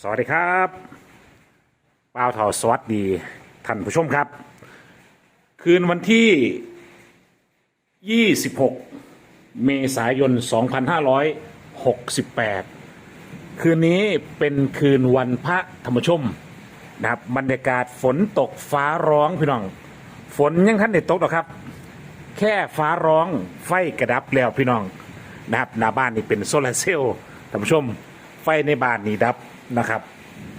สวัสดีครับป้าวทอสวัสดี ท่านผู้ชมครับ คืนวันที่ 26 เมษายน 2568 คืนนี้เป็นคืนวันพระธรรมชมนะครับบรรยากาศฝนตกฟ้าร้องพี่น้อง ฝนยังทันได้ตกหรอกครับ แค่ฟ้าร้องไฟกระดับแล้วพี่น้องนะครับหน้าบ้านนี่เป็นโซลาร์เซลล์ท่านผู้ชม ไฟในบ้านนี่ดับ นะครับ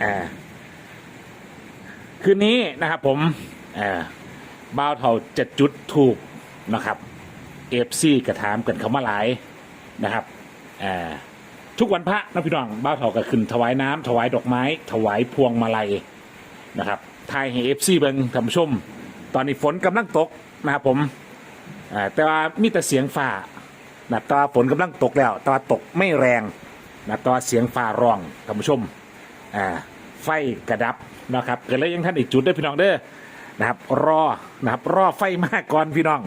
อ่าคืนนี้นะครับผมอ่าบ้าวเท่าจะจุดถูกนะครับเอฟซีกระถามกันเขามาหลายนะครับอ่าทุกวันพระนะพี่น้องบ้าวเท่าก็ขึ้นถวายน้ำถวายดอกไม้ ถวายพวงมาลัยนะครับทายให้เอฟซีเบิงท่านผู้ชม ตอนนี้ฝนกำลังตกนะครับผมอ่าแต่ว่ามีแต่เสียงฟ้านะแตว่าฝนกำลังตกแล้ว แต่ว่าตกไม่แรงนะแต่ว่าเสียงฟ้าร้องท่านผู้ชม อ่าไฟกระดับนะครับเกิดแล้วยังท่านอีกจุดเด้พี่น้องเด้อนะครับ รอนะครับ รอไฟมากก่อนพี่น้อง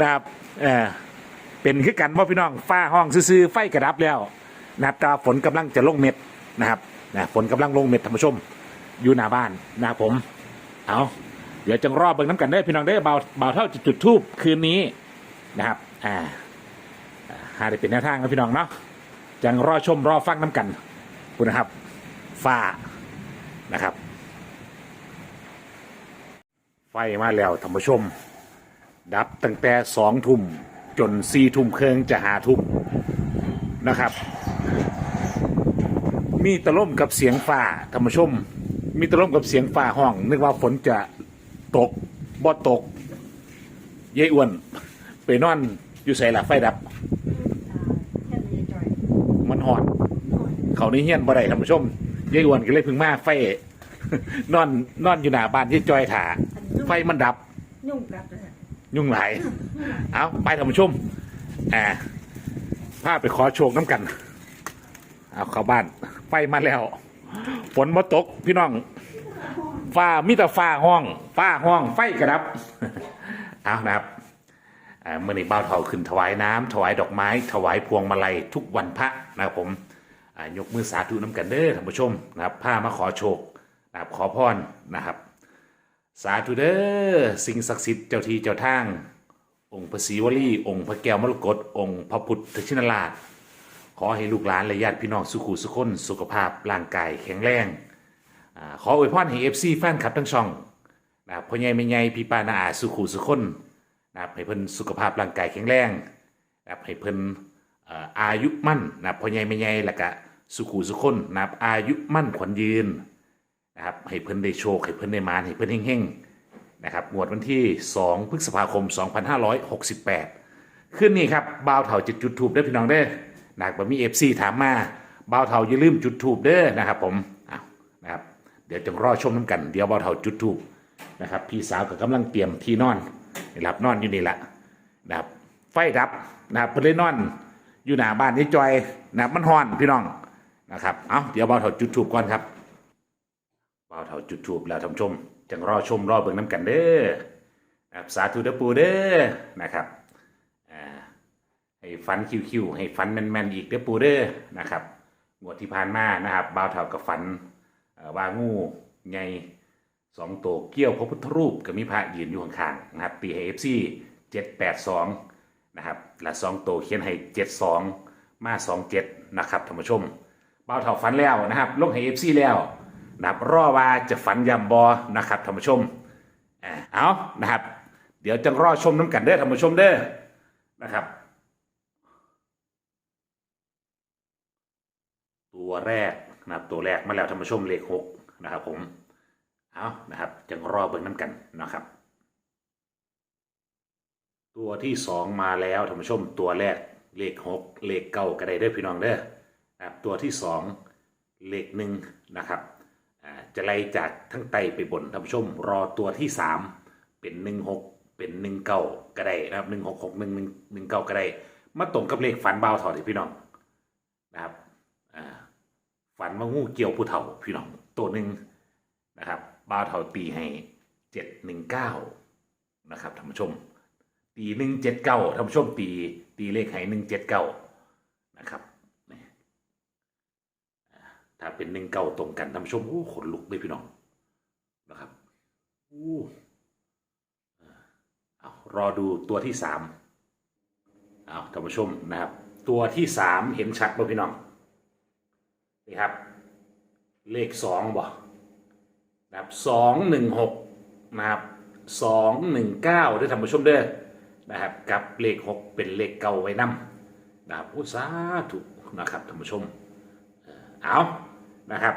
นะครับเออเป็นคือกันว่าพี่น้องฟ้าห้องซื่อไฟกระดับแล้วนะครับแต่ว่าฝนกำลังจะลงเม็ดนะครับนะฝนกำลังลงเม็ดท่านผู้ชมอยู่หน้าบ้านนะครับผม เอาเดี๋ยวจังรอบเบิ่งน้ำกันได้พี่น้องได้เบาเบาเท่าจุดจุดทูบคืนนี้นะครับอ่าอ่าหาได้เป็นแนวทางนะพี่น้องเนาะจังรอชมรอฟังน้ำกันคุณนะครับ ฝ้านะครับ ไฟมาแล้วท่านผู้ชม ดับตั้งแต่สองทุ่มจนสี่ทุ่มเครื่องจะหาทุ่มนะครับ มีตะล่มกับเสียงฟ้าท่านผู้ชม มีตะล่มกับเสียงฟ้าห้อง นึกว่าฝนจะตกบ่ตกยายอ้วนไปนอนอยู่ใส่หลักไฟดับ มันหอน เขานี่เฮี้ยนบ่ได้ท่านผู้ชม ยายอ้วนก็เลยเพึ่งมาไฟ นอนนอนอยู่หน้าบ้านที่จอยถาไฟมันดับ ยุ่งกลับเลยค่ะยุ่งหลาย เอาไปท่านผู้ชมอ่าพาไปขอโชคน้ำกัน เอาเข้าบ้าน ไฟมาแล้ว ฝนมาตกพี่น้อง ฟ้ามิแต่ฟ้าห้อง ฟ้าห้อง ไฟกระดับ เอานะครับอ่าเมื่อนี้บ้าวเถาขึ้นถวายน้ำถวายดอกไม้ ถวายพวงมาลัยทุกวันพระนะครับผมอ่า ยกมือสาธุน้ำกันเด้อท่านผู้ชมนะครับผ้ามาขอโชคนะครับขอพรนะครับ สาธุเด้อสิ่งศักดิ์สิทธิ์เจ้าที่เจ้าทาง องค์พระศรีวลีองค์พระแก้วมรกตองค์พระพุทธชินราช ขอให้ลูกหลานและญาติพี่น้องสุขุสุขคนสุขภาพร่างกายแข็งแรงอขออวยพรให้เอฟซีแฟนคลับทั้งช่องนะครับพ่อใหญ่แม่ใหญ่พี่ป้านาอาสุขุสุขคนนะครับให้เพิ่นสุขภาพร่างกายแข็งแรงนะครับให้เพิ่นเอ่ออายุมั่นนะครับพ่อใหญ่แม่ใหญ่แล้วก็ สุขุสุขคนนะครับอายุมั่นขวัญยืนนะครับให้เพิ่นได้โชคให้เพิ่นได้มานให้เพิ่นเฮงๆนะครับงวดวันที่ 2 พฤษภาคม 2568 ขึ้นนี่ครับบ่าวเถาจุดจุดทูบเด้อพี่น้องเด้อนะครับบ่มีเอฟซีถามมาบ่าวเถาอย่าลืมจุดทูบเด้อนะครับผมอ้าวนะครับเดี๋ยวจะรอชมน้ำกัน เดี๋ยวบ่าวเถาจุดทูบนะครับพี่สาวก็กำลังเตรียมที่นอนนี่หลับนอนอยู่นี่แหละนะครับไฟดับนะครับเพิ่นเลยนอนอยู่หน้าบ้านนี่จอยนะครับมันฮอนพี่น้อง นะครับ เอ้าเดี๋ยวบ่าวเถาจุดทูบก่อนครับบ่าวเท่าจุดทูบแล้วท่านชม จังรอชมรอเบิ่งน้ำกันเด้อนะครับสาธุเด้อปูเด้อนะครับให้ฟันคิวๆให้ฟันแมนๆอีกเด้อปูเด้อนะครับงวดที่ผ่านมานะครับบ่าวเท่ากับฟันว่างูใหญ่สองตัวเกี่ยวพระพุทธรูปกับมีพระยืนอยู่ข้างๆนะครับตีให้เอฟซีเจ็ดแปดสองนะครับและสองตัวเขียนให้เจ็ดสองมาสองเจ็ดนะครับท่านผู้ชม บ่าเท่าฟันแล้วนะครับลงให้เอฟซีแล้วนะครับรอว่าจะฝันยำบอนะครับท่านผู้ชมเอานะครับ เดี๋ยวจะรอชมน้ำกันเด้อท่านผู้ชมเด้อนะครับ ตัวแรกนะครับตัวแรกมาแล้วท่านผู้ชมเลขหกนะครับผมเอานะครับจังรอเบิ่งน้ำกันนะครับ ตัวที่สองมาแล้วท่านผู้ชมตัวแรกเลขหกเลขเก้าก็ได้เด้อพี่น้องเด้อ นะครับตัวที่สองเลขหนึ่งนะครับจะไล่จากทั้งไตไปบนท่านผู้ชม รอตัวที่สามเป็นหนึ่งหกเป็นหนึ่งเก้าก็ได้นะครับหนึ่งหกหกหนึ่งหนึ่งหนึ่งเก้าก็ได้ มาตรงกับเลขฝันเบาเถ่าที่พี่น้องนะครับฝันว่างูเกี่ยวผู้เถ่าพี่น้องตัวหนึ่งนะครับบาเถ่าตีให้เจ็ดหนึ่งเก้านะครับท่านผู้ชม ตีหนึ่งเจ็ดเก้าท่านผู้ชมตีตีเลขให้หนึ่งเจ็ดเก้านะครับ ถ้าเป็นหนึ่งเก้าตรงกันท่านผู้ชมโอ้ขนลุกเลยพี่น้องนะครับโอ้เอารอดูตัวที่สามเอาท่านผู้ชมนะครับ ตัวที่สามเห็นชัดป่ะพี่น้องนี่ครับ เลขสองบ่นะครับสองหนึ่งหกนะครับสองหนึ่งเก้าด้วยท่านผู้ชมเด้อนะครับกับเลขหกเป็นเลขเก่าไว้นำนะครับโอุตสาธุนะครับท่านผู้ชมเอา นะครับ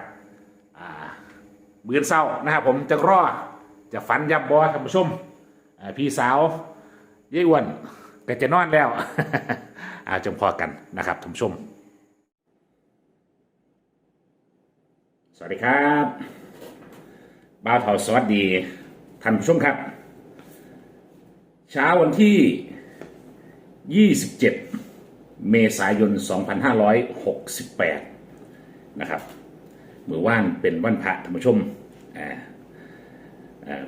มือนเศร้านะครับผมจะรอจะฝันยับบอท่านผู้ชมอ่าพี่สาวยี่อ้วนก็จะนอนแล้วอาจงพอกันนะครับท่านผู้ชม สวัสดีครับบ้าวเถาสวัสดีท่านผู้ชมครับ เช้าวันที่ 27 เมษายน 2568 นะครับ มือว่านเป็นวันพระธรรมชมอ่า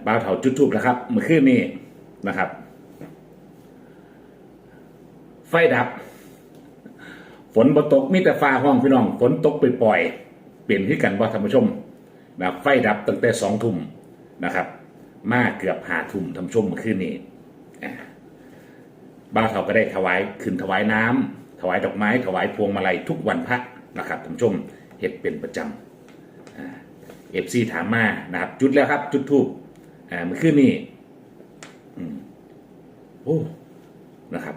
บ้าเถาจุดทูบแล้วครับเมื่อคืนนี้นะครับ ไฟดับ ฝนบ่ตกมีแต่ฟ้าห้องพี่น้อง ฝนตกไปปล่อย เปลี่ยนที่กันว่าธรรมชมนะไฟดับตั้งแต่สองทุ่มนะครับ มาเกือบหาทุ่มธรรมชมเมื่อคืนนี้อ่บ้าเถาก็ได้ถวายขึ้นถวายน้ำถวายดอกไม้ ถวายพวงมาลัยทุกวันพระนะครับท่านชมเห็ดเป็นประจำ เอฟซีถามมานะครับ จุดแล้วครับ จุดทูบอ่ามื่อคืนนี้อืมโอ้นะครับ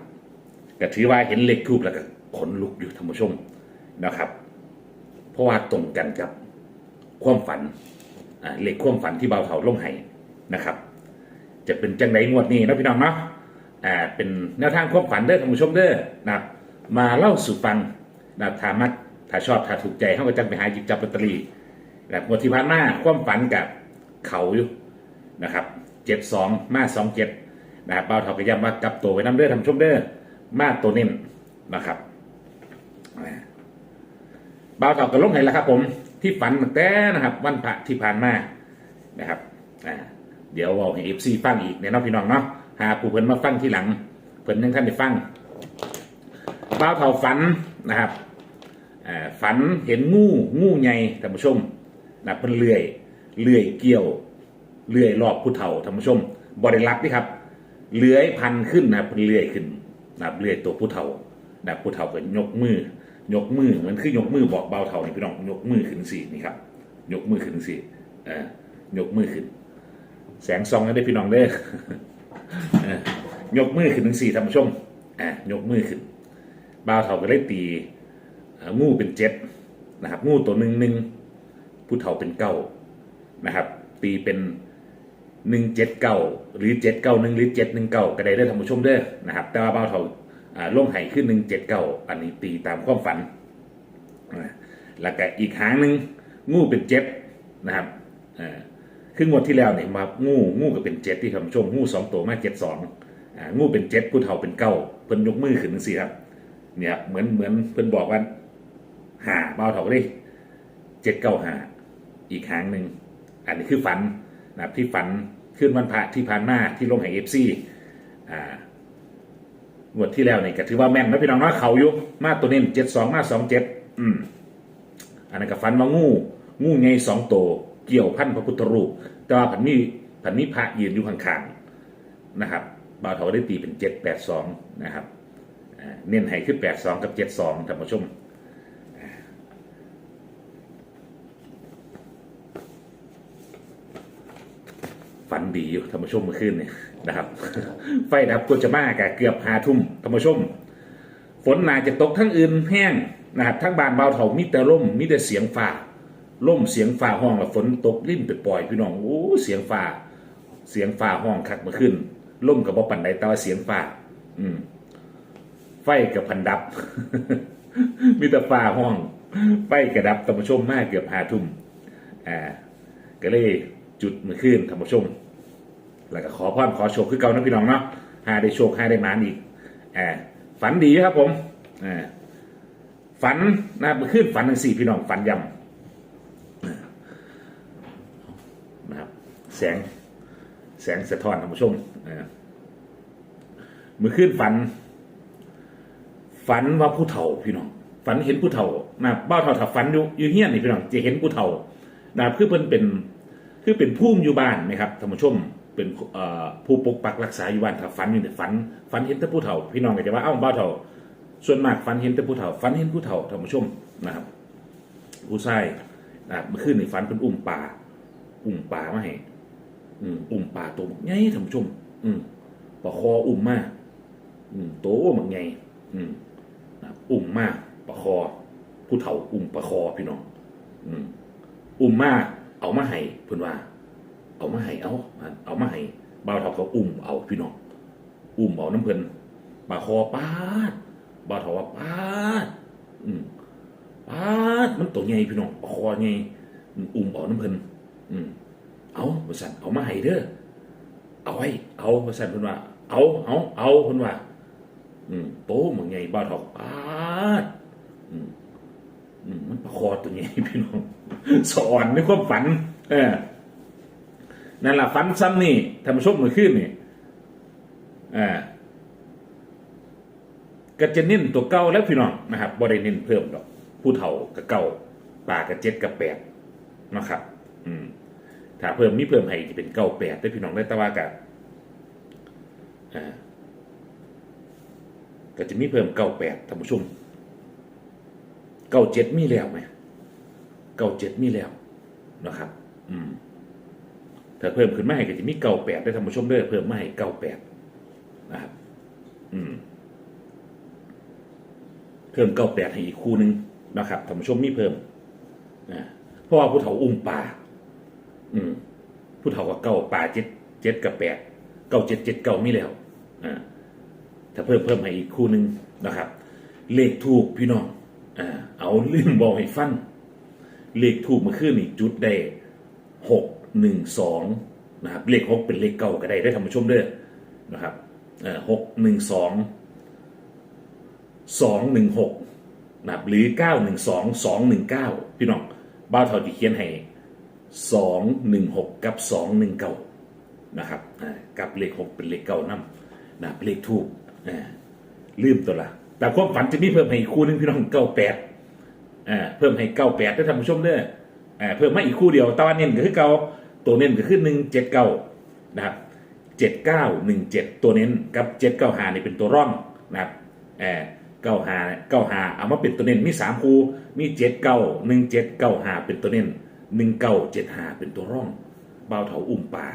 ก็ถือว่าเห็นเลขทูบแล้วก็ขนลุกอยู่ท่านผู้ชมนะครับ เพราะว่าตรงกันกับความฝันอ่าเลขความฝันที่เบาเถาลงไห้นะครับ จะเป็นจังไดงวดนี้นะพี่น้องเนาะอ่าเป็นแนวทางความฝันเด้อท่านผู้ชมเด้อนะมาเล่าสู่ฟังนะถ้ามักถ้าชอบถ้าถูกใจเขาก็จังไปหาหยิบจับลอตเตอรี่ แบบงวดที่ผ่านมาความฝันกับเขาอยู่นะครับเจ็ดสองมาสองเจ็ดนะครับเบาเท่ากับย้ำว่ากลับตัวไว้น้ำเด้อท่านผู้ชมเด้อมาตัวเน้นนะครับอ่าเบาเท่ากับลงไหนแล้วครับผมที่ฝันตั้งแต่นะครับ วันพระที่ผ่านมานะครับเดี๋ยวเอาให้เอฟซีฟังอีกเนี่ยเนาะพี่น้องเนาะหาผู้เพิ่นมาฟังที่หลัง เพิ่นยังท่านได้ฟังเบ้าเท่าฝันนะครับฝันเห็นงูงูใหญ่ท่านผู้ชม นะเป็นเลื่อยเลื่อยเกี่ยวเลื่อยรอบผู้เฒ่าท่านผู้ชมบริลักนี่ครับเลื้อยพันขึ้นนะเป็นเลื่อยขึ้นนะเลื่อยตัวผู้เฒ่านะผู้เฒ่าก็ยกมือยกมือเหมือนคือยกมือบอกเบาเฒ่านี่พี่น้องยกมือขึ้นสินี่ครับ ยกมือขึ้นสิเออยกมือขึ้น แสงซองได้พี่น้องเด้อยกมือขึ้นถึงสี่ท่านผู้ชมอ่ายกมือขึ้นบ่าวเฒ่าก็เลยตีงูเป็นเจ็ดนะครับ งูตัวหนึ่งหนึ่ง ผู้เฒ่าเป็นเก้านะครับ ตีเป็นหนึ่งเจ็ดเก้าหรือเจ็ดเก้าหนึ่งหรือเจ็ดหนึ่งเก้าก็ได้ได้ท่านผู้ชมเด้อนะครับ แต่ว่าบ่าเฒ่าอ่งไห้ขึ้นหนึ่งเจ็ดเก้าอันนี้ตีตามความฝันแล้วก็อีกหางหนึ่งงูเป็นเจ็ดนะครับคืองวดที่แล้วเนี่ยมางูงูก็เป็นเจ็ดที่ท่านผู้ชมงูสองตัวมาเจ็ดสองงูเป็นเจ็ดผู้เฒ่าเป็นเก้าเพิ่นยกมือขึ้นจังซี่ครับเนี่ยเหมือนเหมือนเพิ่นบอกว่าหาเบาเถาเลยเจ็ดเก้าหา อีกครั้งหนึ่งอันนี้คือฝันนะครับที่ฝันขึ้นวันพระที่ผ่านมาที่ลงแห่งเอฟซีอ่างวดที่แล้วเนี่ยก็ถือว่าแม่นนะพี่น้องนาะเขาอยู่มาตัวนี้เจ็ดสองมาสองเจ็ดอืมอันนั้นก็ฝันว่างู งูไงสองตัวเกี่ยวพันพระพุทธรูป แต่ว่าผันมีผันมีพระยืนอยู่ข้างๆนะครับบ่าวเถาได้ตีเป็นเจ็ดแปดสองนะครับเน้นให้คือแปดสองกับเจ็ดสองท่านผู้ชม ฝันดีอยู่ท่านผู้ชมเมื่อคืนเนี่ยนะครับ ไฟดับตัวจะมากะเกือบหาทุ่มท่านผู้ชม ฝนนาจะตกทั้งอื่นแห้งนะครับทั้งบานเบาเถามีแต่ร่มมีแต่เสียงฟ้าร่มเสียงฟ้าห้องแล้วฝนตกลิ่นไปปล่อยพี่น้องโอ้เสียงฟ้าเสียงฟ้าห้องคักเมื่อคืนร่มกับบ่ปันใดแต่ว่าเสียงฟ้าอืม ไฟกับพันดับ มีแต่ฟ้าห้อง ไฟกระดับธรรมชมมากเกือบหาทุ่มอ่าก็เลย จุดมือขึ้นธรรมชม แล้วก็ขอพรขอโชคคือเก่านะพี่น้องเนาะหาได้โชคหาได้มานอีกอ่าฝันดีครับผมอ่าฝันนะมือขึ้นฝันทั้งสี่พี่น้องฝันยำนะครับแสงแสงสะท้อนธรรมชมอ่ามือขึ้นฝัน ฝันว่าผู้เฒ่าพี่น้องฝันเห็นผู้เฒ่านะบ้าเท่าถ้าฝันอยู่อยู่เฮี้ยนนี่พี่น้องจะเห็นผู้เฒ่านะคือเพิ่นเป็น คือเป็นผู้อยู่บ้านนะครับท่านผู้ชมเป็นผู้ปกปักรักษาอยู่บ้านถ้าฝันอยู่เนี่ฝันฝันเห็นแต่ผู้เฒ่า พี่น้องก็จะว่าเอ้าบ้าเฒ่า ส่วนมากฝันเห็นแต่ผู้เฒ่าฝันเห็นผู้เฒ่าท่านผู้ชมนะครับผู้ชายนะครับเมื่อคืนนี่ฝันเป็นอุ้มป่าอุ้มป่ามาให้อืมอุ้มป่าตัวใหญ่ท่านผู้ชม อืมปลาคออุ้มมากอืมโตบักใหญ่อืมนะอุ้มมากปลาคอผู้เฒ่าอุ้มปลาคอพี่น้อง อืมอุ้มมาก เอามาให้เพิ่นว่า เอามาให้เอาเอามาให้บ่าวเฒ่าก็อุ้มเอาพี่น้องอุ้มเอาน้ำเพิ่นปลาคอปาดบ่าวเฒ่าว่าปาดอืมปาดมันตัวใหญ่พี่น้องคอใหญ่อุ้มเอาน้ำเพิ่นอืมเอาบริษัทเอามาให้เด้อเอาไว้เอาบริษัทเพิ่นว่า เอาเอาเอาเพิ่นว่า อืมโตมันใหญ่บ้าทอกปาดอืมอืมมันประคอตัวใหญ่พี่น้อง สอนในความฝัน เออนั่นแหละฝันซ้ำนี่ทำชมมือขึ้นนี่อ่าก็จะเน้นตัวเก่าแล้วพี่น้องนะครับบ่ได้เน้นเพิ่มดอก ผู้เฒ่ากับเก่าป่ากับเจ็ดกับแปดนะครับ อืม ถ้าเพิ่มมีเพิ่มให้จะเป็นเก้าแปดได้พี่น้องได้ต่ว่ากับอ่าก็จะมีเพิ่มเก้าแปดท่านผู้ชมเก้าเจ็ดมีแล้วไหม เก้าเจ็ดมีแล้วนะครับ อืมถ้าเพิ่มขึ้นมาให้ก็จะมีเก้าแปดได้ท่านผู้ชมด้อเพิ่มมาให้เก้าแปดนะครับ อืม เพิ่มเก้าแปดให้อีกคู่หนึ่งนะครับท่านผู้ชมมีเพิ่มนะเพราะว่าผู้เฒ่าอุ้มป่า อืม ผู้เฒ่ากับเก้าป่าเจ็ดเจ็ดกับแปดเก้าเจ็ดเจ็ดเก้ามีแล้วอ่าถ้าเพิ่มเพิ่มให้อีกคู่หนึ่งนะครับ เลขถูกพี่น้องอ่าเอาลืมบอกให้ฟัง เลขถูกมาขึ้นนี่จุดได้หกหนึ่งสองนะครับเลขหกเป็นเลขเก่าก็ได้ได้ทำผู้ชมเด้อนะครับหกหนึ่งสองสองหนึ่งหกนะครับหรือเก้าหนึ่งสองสองหนึ่งเก้าพี่น้องบ้าเท่าที่เขียนให้สองหนึ่งหกกับสองหนึ่งเก้านะครับกับเลขหกเป็นเลขเก้านำนะเลขทูบลืมตัวละแต่ความฝันจะมีเพิ่มให้อีกคู่นึงพี่น้องเก้าแปด อ่าเพิ่มให้เก้าแปดได้ท่านผู้ชมเด้ออ่าเพิ่มมาอีกคู่เดียวแตวันเน้นก็คือเก้าตัวเน้นก็คือหนึ่งเจ็ดเก้านะครับเจ็ดเก้าหนึ่งเจ็ดตัวเน้นกับเจ็ดเก้าหานี่เป็นตัวร่องนะครับเออเก้าหาเก้าหาเอามาเป็นตัวเน้นมีสามคู่มีเจ็ดเก้าหนึ่งเจ็ดเก้าหาเป็นตัวเน้นหนึ่งเก้าเจ็ดหาเป็นตัวร่องเบาเถาอุ่มป่า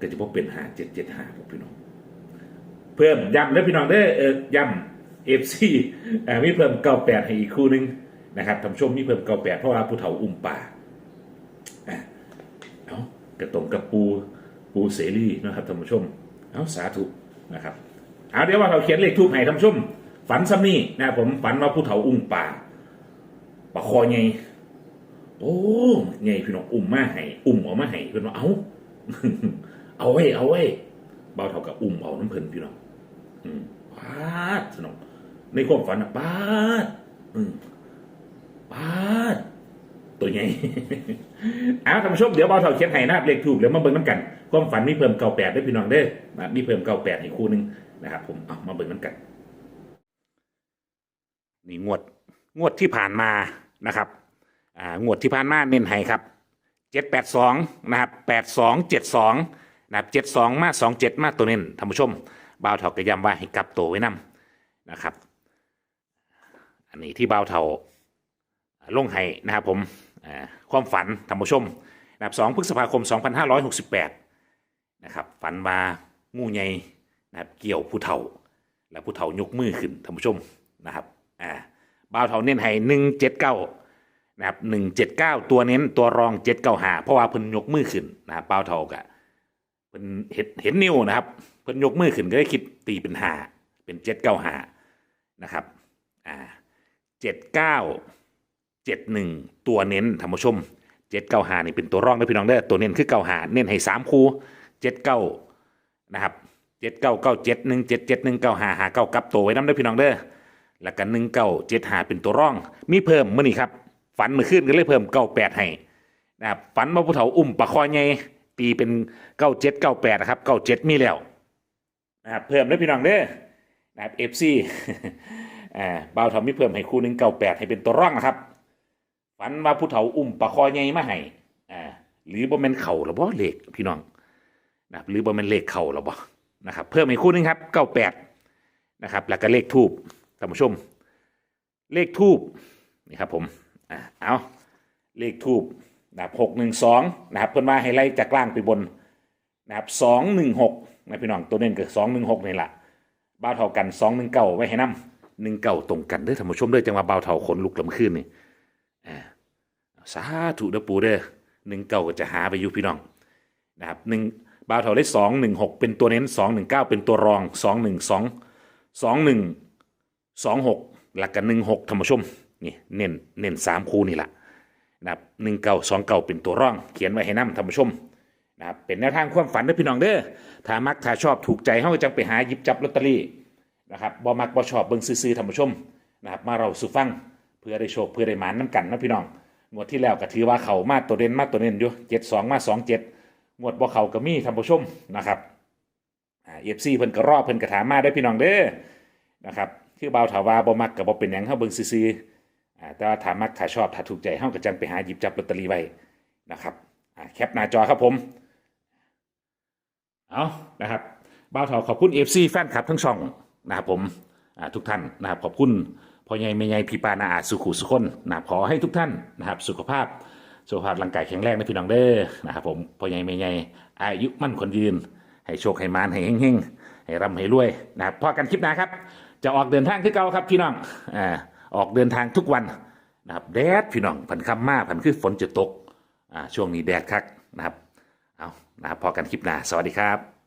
ก็จะพบเป็นหาเจ็ดเจ็ดหาครับพี่น้อง เพิ่มย้ำแล้วพี่น้องเด้เออย้ำเอฟซีมีเพิ่มเก้าแปดให้อีกคู่หนึ่ง นะครับท่านผู้ชมมีเพิ่มเก้าแปดเพราะว่าผู้เฒ่าอุ้มป่าอะเอากระตรงกับปูปูเสรีนะครับท่านผู้ชมเอาสาธุนะครับเอาเดี๋ยวว่าเราเขียนเลขทูปให้ท่านผู้ชม ฝันซ้ำนี่นะผมฝันว่าผู้เฒ่าอุ้มป่าปะคอไงโอ้ไงพี่น้องอุ้มมาให้อุ้มออกมาให้พื่นว่าเอาเอาไว้เอาไว้เบาเท่ากับอุ้มเอาน้ำเพลินพี่น้องอืมปาสนองในความฝันอะปาดอืม ปาตัวใหญ่เอาท่านผู้ชมเดี๋ยวเบาเท่าเขียนให้นะครับเลขถูกเดี๋ยวมาเบิ่งน้ำกันความฝันมีเพิ่มเก่าแปดด้พี่น้องเด้อนะมีเพิ่มเก่าแปดให้คู่หนึงนะครับ ผมเอามาเบิ่งน้ำกัน นี่งวดงวดที่ผ่านมานะครับอ่างวดที่ผ่านมาเน้นให้ครับเจ็ดแปดสองนะครับแปดสองเจ็ดสองนะครับเจ็ดสองมาสองเจ็ดมาตัวเน้นท่านผู้ชมบ่าวเถากระยำว่าให้กลับตัวไว้นํนะครับ อันนี้ที่บ่าวเถา ลงให้นะครับผมความฝันท่านผู้ชมนะครับสองพฤษภาคม 2568 นะครับฝันว่างูใหญ่นะครับเกี่ยวผู้เฒ่า และผู้เฒ่ายกมือขึ้นท่านผู้ชมนะครับอ่าบ่าวเถาเน้นให้หนึ่งเจ็ดเก้านะครับหนึ่งเจ็ดเก้าตัวเน้นตัวรองเจ็ดเก้าหาเพราะว่าเพิ่นยกมือขึ้นนะครับเป้าเท่ากะเพิ่นเห็นเห็นนิ้วนะครับเพิ่นยกมือขึ้นก็ได้คิดตีเป็นหาเป็นเจ็ดเก้าหานะครับอ่าเจ็ด เจ็ดหนึ่งตัวเน้นท่านผู้ชมเจ็ดเก้าหานี่เป็นตัวร่องนะพี่น้องเด้อตัวเน้นคือเก้าหาเน้นให้สามคู่เจ็ดเก้านะครับเจ็ดเก้าเก้าเจ็ดหนึ่งเจ็ดเจ็ดหนึ่งเก้าหาหาเก้ากลับตัวไว้น้ำเด้พี่น้องเด้อแล้วกันหนึ่งเก้าเจ็ดหาเป็นตัวร่อง มีเพิ่มมื่อนี้ครับฝันเมื่อคืนก็เลยเพิ่มเก้าแปดให้นะครับฝันว่าผู้เฒ่าอุ้มปลาคอใหญ่ตีเป็นเก้าเจ็ดเก้าแปดนะครับเก้าเจ็ดมีแล้วนะครับเพิ่มได้พี่น้องเด้อนะครับเอฟซีอ่าบ่าวเถามีเพิ่มให้คู่หนึ่งเก้าแปดให้เป็นตัวร่องนะครับ ฝันว่าผู้เฒ่าอุ้มปลาคอใหญ่มาให้อ่าหรือบ่แม่นเข่าหรือบ่เลขพี่น้องนะครับหรือบ่แม่นเลขเข่าหรือบ่นะครับ เพิ่มอีกคู่นึงครับเก้าแปดนะครับ แล้วก็เลขทูบท่านผู้ชม เลขทูบนี่ครับผมอ่าเอาเลขทูบนะครับหกหนึ่งสองนะครับเพิ่นว่าให้ไล่จากล่างไปบนนะครับสองหนึ่งหกนะพี่น้องตัวเน้นก็สองหนึ่งหกนี่แหละบ้าวเท่ากันสองหนึ่งเก้าไว้ให้นำหนึ่งเก้าตรงกันเด้อท่านผู้ชมเด้อจังว่าบ้าวเท่าขนลุกลำขึ้นนี่ สาธุเด้อปูเด้อหนึ่งเก้าก็จะหาไปอยู่พี่น้องนะครับหนึ่งบาวเถาได้สองหนึ่งหกเป็นตัวเน้นสองหนึ่งเก้าเป็นตัวรองสองหนึ่งสองสองหนึ่งสองหกหลักกันหนึ่งหกธรรมชมนี่เน้นเน้นสามคู่นี่แหละนะครับหนึ่งเก้าสองเก้าเป็นตัวร่อง เขียนไว้ให้น้ำธรรมชมนะครับเป็นแนวทางความฝันเด้อพี่น้องเด้อถ้ามักถ้าชอบถูกใจเขาก็จังไปหาหยิบจับลอตเตอรี่นะครับบ่มักบ่ชอบเบิ่งซื้อๆธรรมชมนะครับมาเราสู่ฟัง เพื่อได้โชคเพื่อได้หมานน้ำกันนะพี่น้องงวดที่แล้วก็ถือว่าเขามาตัวเด่นมาตัวเด่นอยู่เจ็ดสองมาสองเจ็ดงวดบ่เขาก็มีท่านผู้ชมนะครับเอฟซีเพิ่นก็รอบเพิ่นกระถามมาได้พี่น้องเด้อนะครับคือเบาถาวาบ่มักกับบ่เป็นหยังเฮาเบิ่งซื่อๆแต่ว่าถามักถ้าชอบถ้าถูกใจเฮาก็จังไปหาหยิบจับลอตเตอรี่ไว้นะครับแคปหน้าจอครับผมเอานะครับเบาถาขอบคุณ FC แฟนคลับทั้งช่องนะครับผมทุกท่านนะครับขอบคุณ พ่อใหญ่แม่ใหญ่พี่ปานาอาสุขุสุคนนะขอให้ทุกท่านนะครับสุขภาพสุขภาพร่างกายแข็งแรงนะพี่น้องเด้อนะครับผมพ่อใหญ่แม่ใหญ่อายุมั่นคนยืน ให้โชคให้มานให้เฮงๆให้ร่ำให้รวยนะครับพอกันคลิปหน้าครับ จะออกเดินทางคือเก่าครับพี่น้องอ่าออกเดินทางทุกวันนะครับแดดพี่น้องผันคำมากผันคือฝนจะตกอ่าช่วงนี้แดดคักนะครับเอานะครับพอกันคลิปหน้าสวัสดีครับ